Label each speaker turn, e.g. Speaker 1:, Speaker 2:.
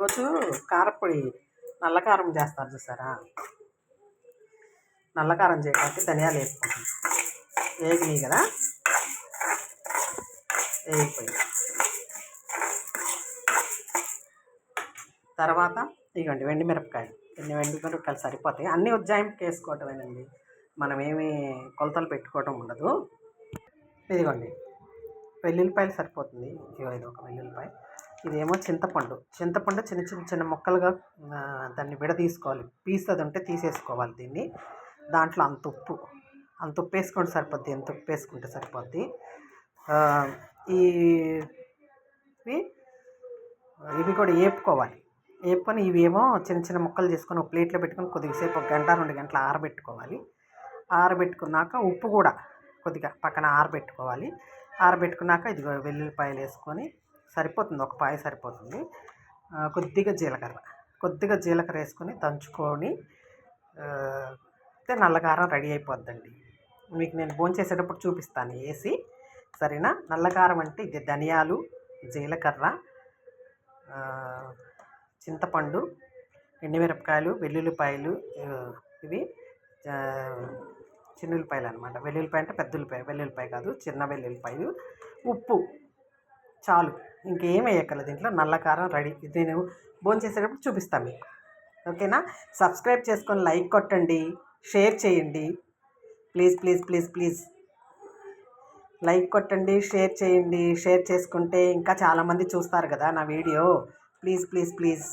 Speaker 1: రోజు కారపొడి నల్ల కారం చేస్తారు చూసారా? నల్ల కారం చేయడానికి ధనియాలు వేసుకుంటాం. వేగినాయి కదా? వేగిపోయి తర్వాత ఇదిగోండి వెండి మిరపకాయలు. ఎన్ని వెండి మిరపకాయలు సరిపోతాయి? అన్నీ ఉజ్జాయింపుకి వేసుకోవటమేనండి మనం ఏమి కొలతలు పెట్టుకోవటం ఉండదు. ఇదిగోండి. వెల్లుల్లిపాయలు సరిపోతుంది. ఇదిగో ఇది ఒక వెల్లుల్లిపాయ. ఇదేమో చింతపండు. చింతపండు చిన్న చిన్న చిన్న ముక్కలుగా దాన్ని విడదీసుకోవాలి. పీస్ అది ఉంటే తీసేసుకోవాలి దీన్ని. దాంట్లో అంత ఉప్పు అంత ఉప్పు వేసుకోండి సరిపోద్ది. ఎంత ఉప్పు వేసుకుంటే సరిపోద్ది. ఈ ఇవి కూడా వేపుకోవాలి వేపుకొని ఇవేమో చిన్న చిన్న ముక్కలు చేసుకొని ఒక ప్లేట్లో పెట్టుకొని కొద్దిసేపు ఒక గంట రెండు గంటలు ఆరబెట్టుకోవాలి. ఆరబెట్టుకున్నాక ఉప్పు కూడా కొద్దిగా పక్కన ఆరబెట్టుకోవాలి. ఆరబెట్టుకున్నాక ఇదిగో వెల్లుల్లిపాయలు వేసుకొని సరిపోతుంది ఒక పాయ సరిపోతుంది. కొద్దిగా జీలకర్ర. కొద్దిగా జీలకర్ర వేసుకొని దంచుకొని అయితే నల్లకారం రెడీ అయిపోద్దండి. మీకు నేను భోంచేసేటప్పుడు చూపిస్తాను. వేసి సరేనా? నల్లకారం అంటే ఇది ధనియాలు జీలకర్ర చింతపండు ఎండుమిరపకాయలు వెల్లుల్లిపాయలు ఇవి ఆ, చిన్నుల్లిపాయలు అనమాట వెల్లుల్లిపాయ అంటే పెద్ద ఉల్లిపాయ వెల్లుల్లిపాయ కాదు చిన్న వెల్లుల్లిపాయలు ఉప్పు చాలు. ఇంకేం వేయక్కర్లేదు. దీంట్లో నల్ల కారం రెడీ. ఇది నేను భోంచేసేటప్పుడు చూపిస్తాను మీకు. ఓకేనా? సబ్స్క్రైబ్ చేసుకొని లైక్ కొట్టండి. షేర్ చేయండి. Please please please please. Like కొట్టండి షేర్ చేయండి. షేర్ చేసుకుంటే ఇంకా చాలామంది చూస్తారు కదా నా వీడియో. Please please please.